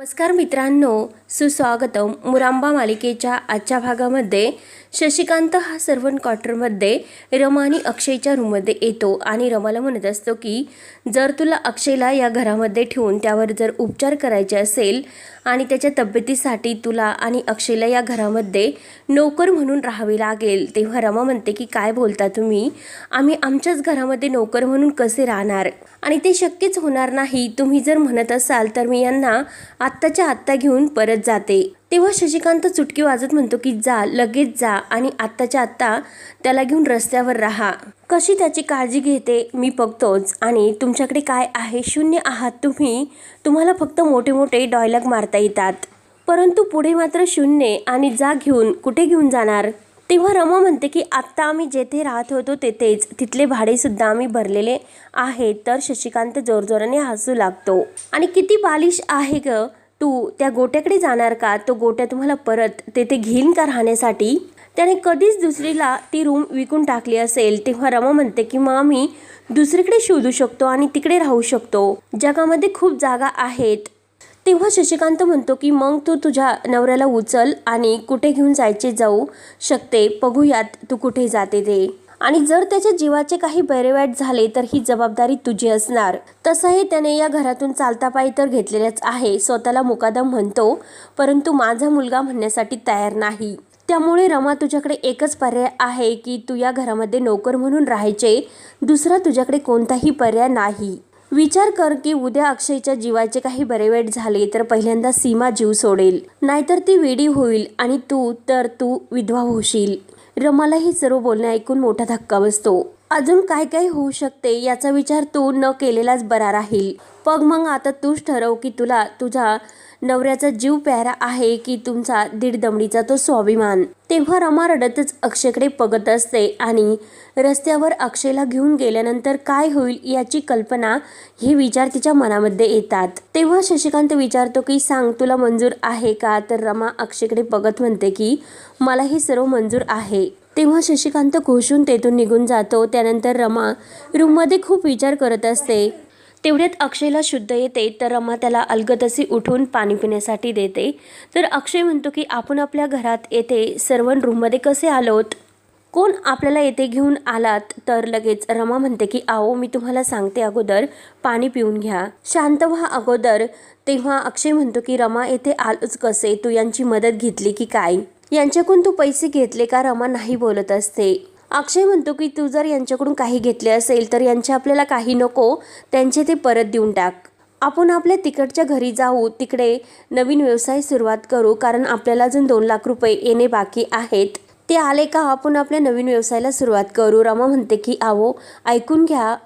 नमस्कार मित्रांनो सुस्वागतम मुरांबा मालिकेच्या आजच्या भागामध्ये शशिकांत हा सर्वंट क्वार्टरमध्ये रमा आणि अक्षयच्या रूममध्ये येतो आणि रमाला म्हणत असतो की जर तुला अक्षयला या घरामध्ये ठेवून त्यावर जर उपचार करायचे असेल आणि त्याच्या तब्येतीसाठी तुला आणि अक्षयला या घरामध्ये नोकर म्हणून राहावे लागेल तेव्हा रमा म्हणते की काय बोलता तुम्ही? आम्ही आमच्याच घरामध्ये नोकर म्हणून कसे राहणार? आणि ते शक्यच होणार नाही. तुम्ही जर म्हणत असाल तर मी यांना आत्ताच्या आत्ता घेऊन परत जाते. तेव्हा शशिकांत चुटकी वाजत म्हणतो की जा लगेच जा आणि आत्ताच्या आत्ता त्याला घेऊन रस्त्यावर राहा. कशी त्याची काळजी घेते मी बघतोच. आणि तुमच्याकडे काय आहे? शून्य आहात तुम्ही. तुम्हाला फक्त मोठे मोठे डॉयलॉग मारता येतात. परंतु पुढे मात्र शून्य आणि जा घेऊन. कुठे घेऊन जाणार? तेव्हा रमा म्हणते की आत्ता आम्ही जेथे राहत होतो तेथेच. तिथले भाडेसुद्धा आम्ही भरलेले आहे तर शशिकांत जोरजोराने हसू लागतो. आणि किती बालिश आहे ग? तू त्या गोट्याकडे जाणार का? तो गोट्या तुम्हाला परत तेथे घेईन का राहण्यासाठी? त्याने कधीच दुसरीला ती रूम विकून टाकली असेल. तेव्हा रमा म्हणते की मग आम्ही दुसरीकडे शोधू शकतो आणि तिकडे राहू शकतो. जगामध्ये खूप जागा आहेत. तेव्हा शशिकांत म्हणतो की मग तू तुझ्या नवऱ्याला उचल आणि कुठे घेऊन जायचे जाऊ शकते? बघूयात तू कुठे जाते ते. आणि जर त्याच्या जीवाचे काही बरेवाईट झाले तर ही जबाबदारी तुझी असणार. तसंही त्याने या घरातून चालता पायी तर घेतलेलंच आहे. स्वतःला मुकादम म्हणतो परंतु माझा मुलगा म्हणण्यासाठी तयार नाही. त्यामुळे रमा तुझ्याकडे एकच पर्याय आहे की तू या घरामध्ये नोकर म्हणून राहायचे. दुसरा तुझ्याकडे कोणताही पर्याय नाही. विचार कर की उद्या अक्षयच्या जीवाचे काही बरे वाईट झाले तर पहिल्यांदा सीमा जीव सोडेल. नाहीतर ती वेडी होईल आणि तू तर तू विधवा होशील. रमाला हे सर्व बोलणे ऐकून मोठा धक्का बसतो. अजून काय काय होऊ शकते याचा विचार तू न केलेलाच बरा राहील. पग मग आता तूच ठरव की तुला तुझा नवऱ्याचा जीव प्यारा आहे की तुमचा दीडदमडीचा तो स्वाभिमान. तेव्हा रमा रडतच अक्षयकडे बघत असते आणि रस्त्यावर अक्षयला घेऊन गेल्यानंतर काय होईल याची कल्पना हे विचार तिच्या मनामध्ये येतात. तेव्हा शशिकांत विचारतो की सांग तुला मंजूर आहे का? तर रमा अक्षयकडे बघत म्हणते की मला हे सर्व मंजूर आहे. तेव्हा शशिकांत घोषून तेथून निघून जातो. त्यानंतर रमा रूममध्ये खूप विचार करत असते. तेवढ्यात अक्षयला शुद्ध येते. तर रमा त्याला अलगदसी उठून पाणी पिण्यासाठी देते. तर अक्षय म्हणतो की आपण आपल्या घरात येथे सर्व रूममध्ये कसे आलोत? कोण आपल्याला येथे घेऊन आलात? तर लगेच रमा म्हणते की आओ मी तुम्हाला सांगते अगोदर पाणी पिऊन घ्या. शांत व्हा अगोदर. तेव्हा अक्षय म्हणतो की रमा येथे आलोच कसे? तू यांची मदत घेतली की काय? यांच्याकडून तू पैसे घेतले का? रमा नाही बोलत असते. अक्षय म्हणतो की तू जर यांच्याकडून काही घेतले असेल तर यांचे आपल्याला काही नको. त्यांचे ते परत देऊन टाक. आपण आपल्या तिकडच्या घरी जाऊ. तिकडे नवीन व्यवसाय सुरुवात करू. कारण आपल्याला अजून दोन लाख रुपये येणे बाकी आहेत. ते आले का? आपण आपल्या नवीन व्यवसायाला सुरुवात करू. रमा म्हणते की आवो ऐकून घ्या.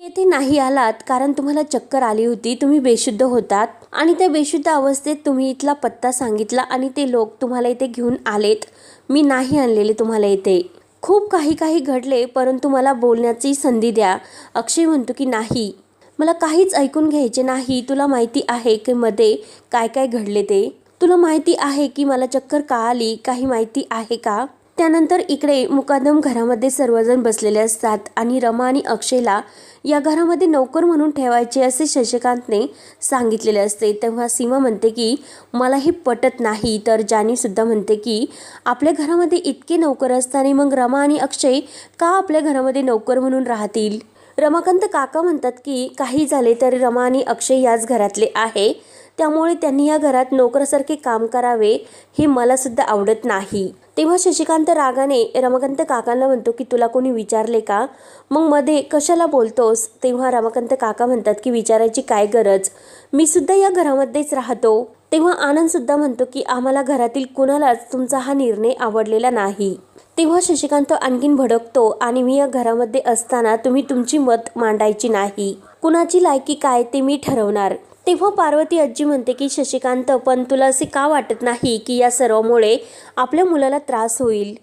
येथे नाही आलात कारण तुम्हाला चक्कर आली होती तुम्ही बेशुद्ध होतात. आणि त्या बेशुद्ध अवस्थेत तुम्ही इथला पत्ता सांगितला आणि ते लोक तुम्हाला इथे घेऊन आलेत. मी नाही आणलेले तुम्हाला इथे. खूप काही काही घडले परंतु मला बोलण्याची संधी द्या. अक्षय म्हणतो की नाही. मला काहीच ऐकून घ्यायचे नाही. तुला माहिती आहे की मध्ये काय काय घडले ते. तुला माहिती आहे की मला चक्कर का आली? काही माहिती आहे का? त्यानंतर इकडे मुकादम घरामध्ये सर्वजण बसलेले असतात आणि रमा आणि अक्षयला या घरामध्ये नोकर म्हणून ठेवायचे असे शशिकांतने सांगितलेले असते. तेव्हा सीमा म्हणते की मला हे पटत नाही. तर जानीसुद्धा म्हणते की आपल्या घरामध्ये इतके नोकर असताना मग रमा आणि अक्षय का आपल्या घरामध्ये नोकर म्हणून राहतील? रमाकांत काका म्हणतात की काही झाले तरी रमा आणि अक्षय याच घरातले आहे. त्यामुळे त्यांनी या घरात नोकरासारखे काम करावे हे मलासुद्धा आवडत नाही. तेव्हा शशिकांत रागाने रमाकांत काकांना म्हणतो की तुला कोणी विचारले का? मग मध्ये कशाला बोलतोस? तेव्हा रमाकांत काका म्हणतात की विचारायची काय गरज? मी सुद्धा या घरामध्येच राहतो. तेव्हा आनंद सुद्धा म्हणतो की आम्हाला घरातील कुणालाच तुमचा हा निर्णय आवडलेला नाही. तेव्हा शशिकांत आणखीन भडकतो आणि मी या घरामध्ये असताना तुम्ही तुमची मत मांडायची नाही. कुणाची लायकी काय ते मी ठरवणार. तेव्हा पार्वती आजी म्हणते की शशिकांत पण तुला असे का वाटत नाही की या सर्वामुळे आपल्या मुलाला त्रास होईल?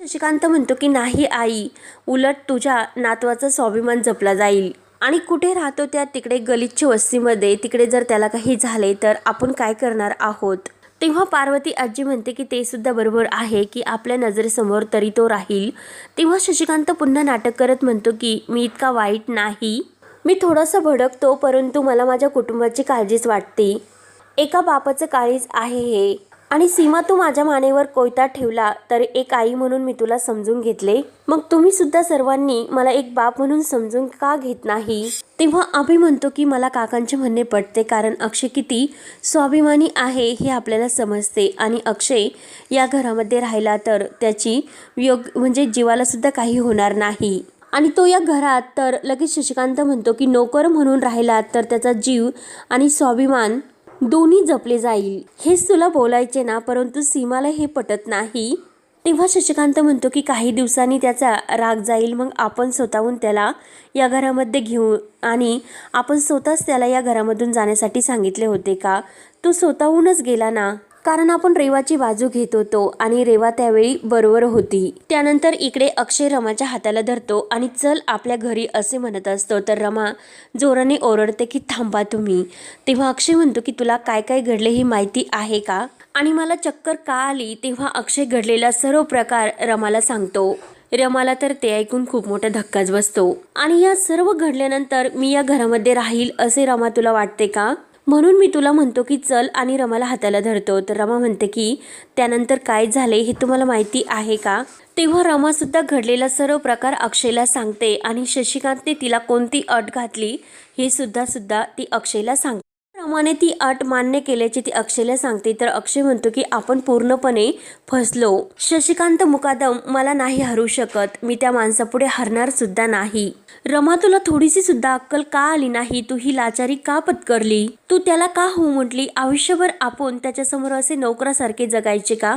शशिकांत म्हणतो की नाही आई उलट तुझ्या नातवाचा स्वाभिमान जपला जाईल. आणि कुठे राहतो त्या तिकडे गलिच्छ वस्तीमध्ये? तिकडे जर त्याला काही झाले तर आपण काय करणार आहोत? तेव्हा पार्वती आजी म्हणते की ते सुद्धा बरोबर आहे की आपल्या नजरेसमोर तरी तो राहील. तेव्हा शशिकांत पुन्हा नाटक करत म्हणतो की मी इतका वाईट नाही मी थोडंसं भडकतो परंतु मला माझ्या कुटुंबाची काळजीच वाटते. एका बापाचं काळीज आहे हे. आणि सीमा तू माझ्या मानेवर कोयता ठेवला तर एक आई म्हणून मी तुला समजून घेतले. मग तुम्ही सुद्धा सर्वांनी मला एक बाप म्हणून समजून का घेत नाही? तेव्हा आम्ही म्हणतो की मला काकांचे म्हणणे पटते कारण अक्षय किती स्वाभिमानी आहे हे आपल्याला समजते. आणि अक्षय या घरामध्ये राहिला तर त्याची योग म्हणजे जीवाला सुद्धा काही होणार नाही. आणि तो या घरात तर लगेच शशिकांत म्हणतो की नोकर म्हणून राहिला तर त्याचा जीव आणि स्वाभिमान दोन्ही जपले जाईल. हेच तुला बोलायचे ना परंतु सीमाला हे पटत नाही. तेव्हा शशिकांत म्हणतो की काही दिवसांनी त्याचा राग जाईल मग आपण स्वतःहून त्याला या घरामध्ये घेऊ आणि आपण स्वतःच त्याला या घरामधून जाण्यासाठी सांगितले होते का? तो स्वतःहूनच गेला ना? कारण आपण रेवाची बाजू घेत होतो आणि रेवा त्यावेळी बरोबर होती. त्यानंतर इकडे अक्षय रमाच्या हाताला धरतो आणि चल आपल्या घरी असे म्हणत असतो तर रमा जोराने ओरडते की थांबा तुम्ही. तेव्हा अक्षय म्हणतो की तुला काय काय घडले ही माहिती आहे का? आणि मला चक्कर का आली तेव्हा अक्षय घडलेला सर्व प्रकार रमाला सांगतो. रमाला तर ते ऐकून खूप मोठा धक्काच बसतो. आणि या सर्व घडल्यानंतर मी या घरामध्ये राहील असे रमा तुला वाटते का? म्हणून मी तुला म्हणतो की चल आणि रमाला हाताला धरतो. तर रमा म्हणते की त्यानंतर काय झाले हे तुम्हाला माहिती आहे का? तेव्हा रमासुद्धा घडलेला सर्व प्रकार अक्षयला सांगते आणि शशिकांतने तिला कोणती अट घातली हे सुद्धा सुद्धा ती अक्षयला सांगते. रमाने ती अट मान्य केल्याची ती अक्षयला सांगते. तर अक्षय म्हणतो की आपण पूर्णपणे फसलो. शशिकांत मुकादम मला नाही हरू शकत. मी त्या माणसापुढे हरणार सुद्धा नाही. रमा तुला थोडीशी सुद्धा अक्कल का आली नाही? तू ही लाचारी का पत्करली? तू त्याला का हो म्हटली? आयुष्यभर आपण त्याच्यासमोर असे नोकरासारखे जगायचे का?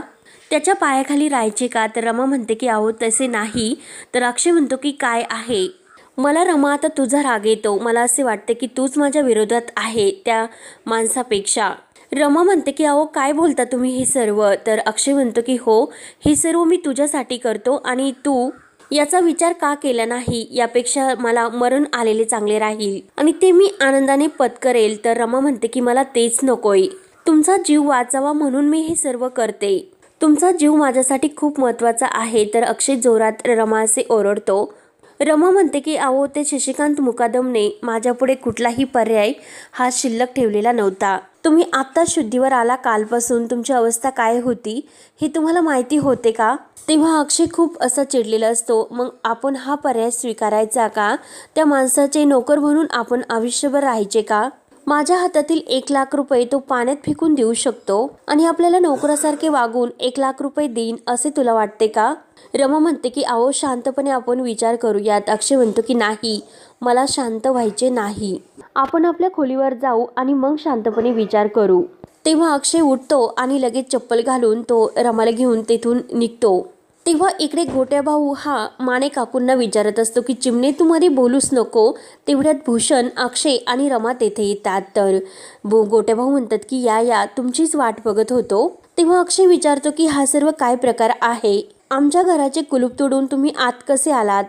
त्याच्या पायाखाली राहायचे का? तर रमा म्हणते की अहो तसे नाही. तर अक्षय म्हणतो की काय आहे? मला रमा आता तुझा राग येतो. मला असे वाटते की तूच माझ्या विरोधात आहे त्या माणसापेक्षा. रमा म्हणते की अहो काय बोलता तुम्ही हे सर्व? तर अक्षय म्हणतो की हो हे सर्व मी तुझ्यासाठी करतो आणि तू याचा विचार का केला नाही? यापेक्षा मला मरण आलेले चांगले राहील. आणि ते मी आनंदाने पत्करेल. तर रमा म्हणते की मला तेच नकोय. तुमचा जीव वाचावा म्हणून मी हे सर्व करते. तुमचा जीव माझ्यासाठी खूप महत्त्वाचा आहे. तर अक्षय जोरात रमा असे ओरडतो. रमा म्हणते की अहो ते शशिकांत मुकादमने माझ्यापुढे कुठलाही पर्याय हा शिल्लक ठेवलेला नव्हता. तुम्ही आत्ता शुद्धीवर आला कालपासून. तुमची अवस्था काय होती हे तुम्हाला माहिती होते का? तेव्हा अक्षय खूप असा चिडलेला असतो. मग आपण हा पर्याय स्वीकारायचा का? त्या माणसाचे नोकर म्हणून आपण आयुष्यभर राहायचे का? माझ्या हातातील एक लाख रुपये तो पाण्यात फेकून देऊ शकतो आणि आपल्याला नोकरासारखे वागून एक लाख रुपये देईन असे तुला वाटते का? रमा म्हणते की अहो शांतपणे आपण विचार करूयात. अक्षय म्हणतो की नाही मला शांत व्हायचे नाही. आपण आपल्या खोलीवर जाऊ आणि मग शांतपणे विचार करू. तेव्हा अक्षय उठतो आणि लगेच चप्पल घालून तो रमाला घेऊन तेथून निघतो. तेव्हा इकडे गोट्या भाऊ हा माने काकूंना विचारत असतो की चिमणे तुम्हाला बोलूच नको. तेवढ्यात भूषण अक्षय आणि रमा तेथे येतात. तर बो गोट्या भाऊ म्हणतात की या या तुमचीच वाट बघत होतो. तेव्हा अक्षय विचारतो की हा सर्व काय प्रकार आहे? आमच्या घराचे कुलूप तोडून तुम्ही आत कसे आलात?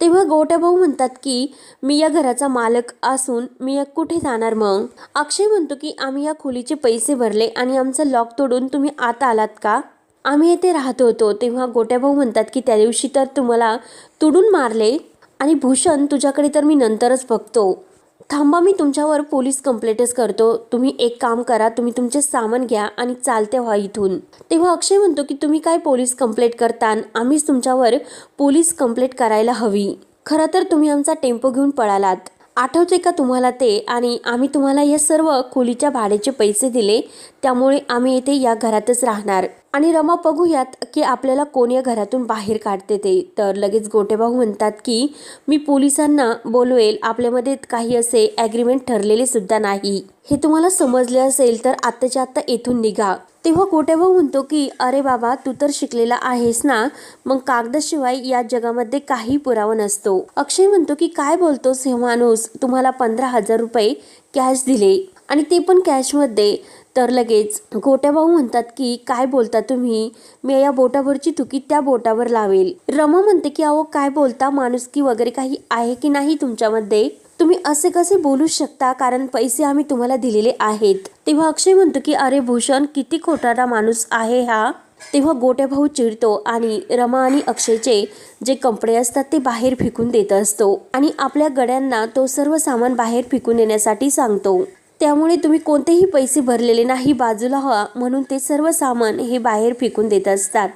तेव्हा गोट्या भाऊ म्हणतात की मी या घराचा मालक असून मी या कुठे जाणार मग? अक्षय म्हणतो की आम्ही या खोलीचे पैसे भरले आणि आमचं लॉक तोडून तुम्ही आत आलात का? आम्ही येथे राहत होतो तेव्हा गोट्या भाऊ म्हणतात की त्या दिवशी तर तुम्हाला तुडून मारले आणि भूषण तुझ्याकडे तर मी नंतरच बघतो. थांबा मी तुमच्यावर पोलीस कंप्लेंटच करतो. तुम्ही एक काम करा तुम्ही तुमचे सामान घ्या आणि चालते व्हा इथून. तेव्हा अक्षय म्हणतो की तुम्ही काय पोलीस कंप्लेंट करता आम्हीच तुमच्यावर पोलीस कंप्लेंट करायला हवी. खरं तर तुम्ही आमचा टेम्पो घेऊन पळालात. आठवते का तुम्हाला ते? आणि आम्ही तुम्हाला या सर्व खोलीच्या भाड्याचे पैसे दिले त्यामुळे आम्ही येथे या घरातच राहणार. आणि रमा बघूयात की आपल्याला कोण या घरातून बाहेर काढते ते. तर लगेच गोटेभाऊ म्हणतात की मी पोलिसांना बोलवेल. आपल्यामध्ये काही असे ॲग्रीमेंट ठरलेले सुद्धा नाही. हे तुम्हाला समजले असेल तर आत्ताच्या आत्ता येथून निघा. तेव्हा गोटेभाऊ म्हणतो की अरे बाबा तू तर शिकलेला आहेस ना. मग कागदाशिवाय या जगामध्ये काही पुरावा नसतो. अक्षय म्हणतो की काय बोलतोस हे माणूस? तुम्हाला पंधरा हजार रुपये कॅश दिले आणि ते पण कॅशमध्ये तर लगेच गोट्याभाऊ म्हणतात की काय बोलता तुम्ही? मी या बोटावरची थुकी त्या बोटावर लावेल. रमा म्हणते की अहो काय बोलता? माणुसकी वगैरे काही आहे की नाही तुमच्यामध्ये? तुम्ही असे कसे बोलू शकता? कारण पैसे आम्ही तुम्हाला दिलेले आहेत. तेव्हा अक्षय म्हणतो की अरे भूषण किती खोटारा माणूस आहे हा. तेव्हा गोट्या भाऊ चिडतो आणि रमा आणि अक्षयचे जे कपडे असतात ते बाहेर फेकून देत असतो आणि आपल्या गड्यांना तो सर्व सामान बाहेर फेकून देण्यासाठी सांगतो. त्यामुळे तुम्ही कोणतेही पैसे भरलेले नाही बाजूला हवा म्हणून ते सर्व सामान हे बाहेर फेकून देत असतात.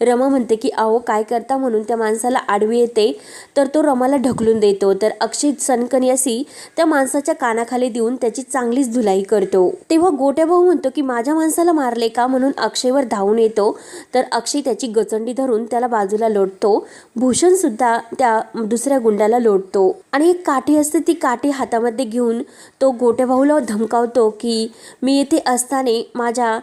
रमा म्हणते की अहो काय करता म्हणून त्या माणसाला आडवी येते? तर तो रमाला ढकलून देतो. तर अक्षय सनकनी अशी त्या माणसाच्या कानाखाली देऊन त्याची चांगलीच धुलाई करतो. तेव्हा गोट्या भाऊ म्हणतो की माझ्या माणसाला मारले का? म्हणून अक्षयवर धावून येतो. तर अक्षय त्याची गचंडी धरून त्याला बाजूला लोटतो. भूषण सुद्धा त्या दुसऱ्या गुंडाला लोटतो. आणि एक काठी असते ती काठी हातामध्ये घेऊन तो गोट्या भाऊला धमकावतो की मी येथे असताना माझ्या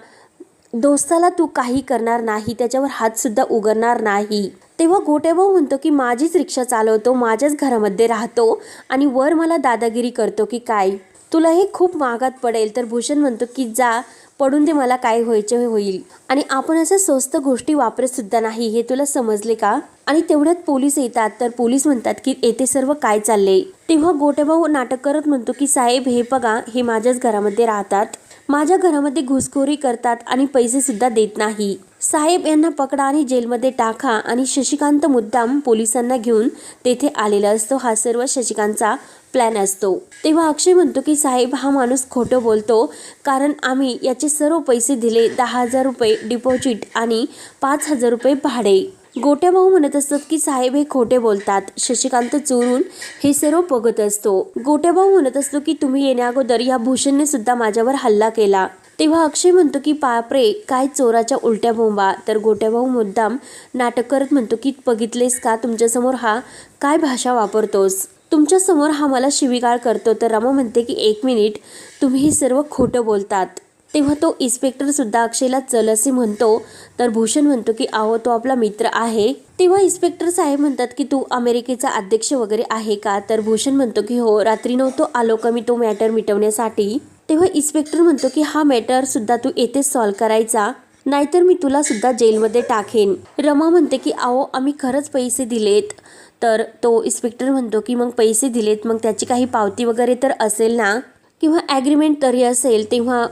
दोस्ताला तू काही करणार नाही त्याच्यावर हातसुद्धा उघडणार नाही. तेव्हा गोट्याभाऊ म्हणतो की माझीच रिक्षा चालवतो माझ्याच घरामध्ये राहतो आणि वर मला दादागिरी करतो की काय? तुला हे खूप महागात पडेल. तर भूषण म्हणतो की जा पडून दे मला काय व्हायचे होईल. आणि आपण असं स्वस्त गोष्टी वापरत सुद्धा नाही हे तुला समजले का? आणि तेवढ्यात पोलीस येतात तर पोलीस म्हणतात की येथे सर्व काय चालले तेव्हा गोटेभाऊ नाटक करत म्हणतो की साहेब हे बघा हे माझ्याच घरामध्ये राहतात. माझ्या घरामध्ये घुसखोरी करतात आणि पैसेसुद्धा देत नाही. साहेब यांना पकडा आणि जेलमध्ये टाका आणि शशिकांत मुद्दाम पोलिसांना घेऊन तेथे आलेला असतो. हा सर्व शशिकांतचा प्लॅन असतो. तेव्हा अक्षय म्हणतो की साहेब हा माणूस खोटं बोलतो. कारण आम्ही याचे सर्व पैसे दिले. दहा हजार रुपये डिपॉझिट आणि पाच हजार रुपये भाडे. गोट्या भाऊ म्हणत असतात की साहेब हे खोटे बोलतात. शशिकांत चोरून हे सर्व बघत असतो. गोट्या भाऊ म्हणत असतो की तुम्ही येण्याअगोदर या भूषणने सुद्धा माझ्यावर हल्ला केला. तेव्हा अक्षय म्हणतो की बापरे काय चोराच्या उलट्या बोंबा. तर गोट्या भाऊ मुद्दाम नाटक करत म्हणतो की बघितलेस का तुमच्यासमोर हा काय भाषा वापरतोस? तुमच्यासमोर हा मला शिवीगाळ करतो. तर रमा म्हणते की एक मिनिट तुम्ही हे सर्व खोटं बोलतात. तेव्हा तो इन्स्पेक्टरसुद्धा अक्षयला चल असे म्हणतो. तर भूषण म्हणतो की आहो तो आपला मित्र आहे. तेव्हा इन्स्पेक्टर साहेब म्हणतात की तू अमेरिकेचा अध्यक्ष वगैरे आहे का? तर भूषण म्हणतो की हो रात्री नव्हतो आलो का मी तो मॅटर मिटवण्यासाठी? तेव्हा इन्स्पेक्टर म्हणतो की हा मॅटर सुद्धा तू येथेच सॉल्व्ह करायचा. नाहीतर मी तुला सुद्धा जेलमध्ये टाकेन. रमा म्हणते की आहो आम्ही खरंच पैसे दिलेत. तर तो इन्स्पेक्टर म्हणतो की मग पैसे दिलेत मग त्याची काही पावती वगैरे तर असेल ना? किंवा ॲग्रीमेंट तरी असेल. तेव्हा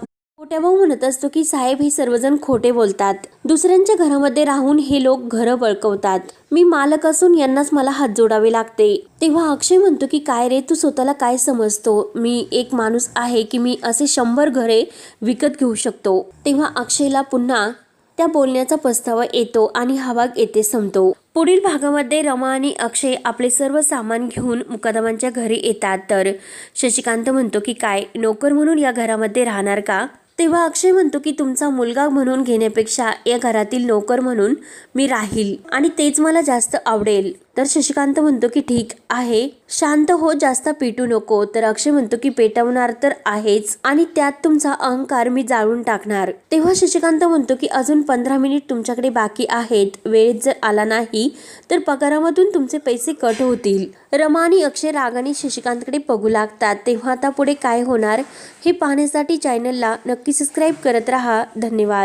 भाऊ म्हणत असतो की साहेब हे सर्वजण खोटे बोलतात. दुसऱ्यांच्या घरामध्ये राहून हे लोक घरं बळकवतात. मी मालक असून यांनाच मला हात जोडावे लागते. तेव्हा अक्षय म्हणतो की काय रे तू स्वतःला काय समजतो? मी एक माणूस आहे की मी असे शंभर घरे विकत घेऊ शकतो. तेव्हा अक्षयला पुन्हा त्या बोलण्याचा पस्तावा येतो आणि हा भाग येथे संपतो. पुढील भागामध्ये रमा आणि अक्षय आपले सर्व सामान घेऊन मुकदमांच्या घरी येतात. तर शशिकांत म्हणतो की काय नोकर म्हणून या घरामध्ये राहणार का? तेव्हा अक्षय म्हणतो की तुमचा मुलगा म्हणून घेण्यापेक्षा या घरातील नोकर म्हणून मी राहील आणि तेच मला जास्त आवडेल. तर शशिकांत म्हणतो की ठीक आहे. शांत हो जास्त पेटू नको. तर अक्षय म्हणतो की पेटवणार तर आहेच आणि त्यात तुमचा अहंकार मी जाळून टाकणार. तेव्हा शशिकांत म्हणतो की अजून पंधरा मिनिट तुमच्याकडे बाकी आहेत. वेळेत जर आला नाही तर पगारामधून तुमचे पैसे कट होतील. रमा आणि अक्षय रागाने शशिकांतकडे बघू लागतात. तेव्हा आता पुढे काय होणार हे पाहण्यासाठी चॅनलला नक्की सबस्क्राईब करत राहा. धन्यवाद.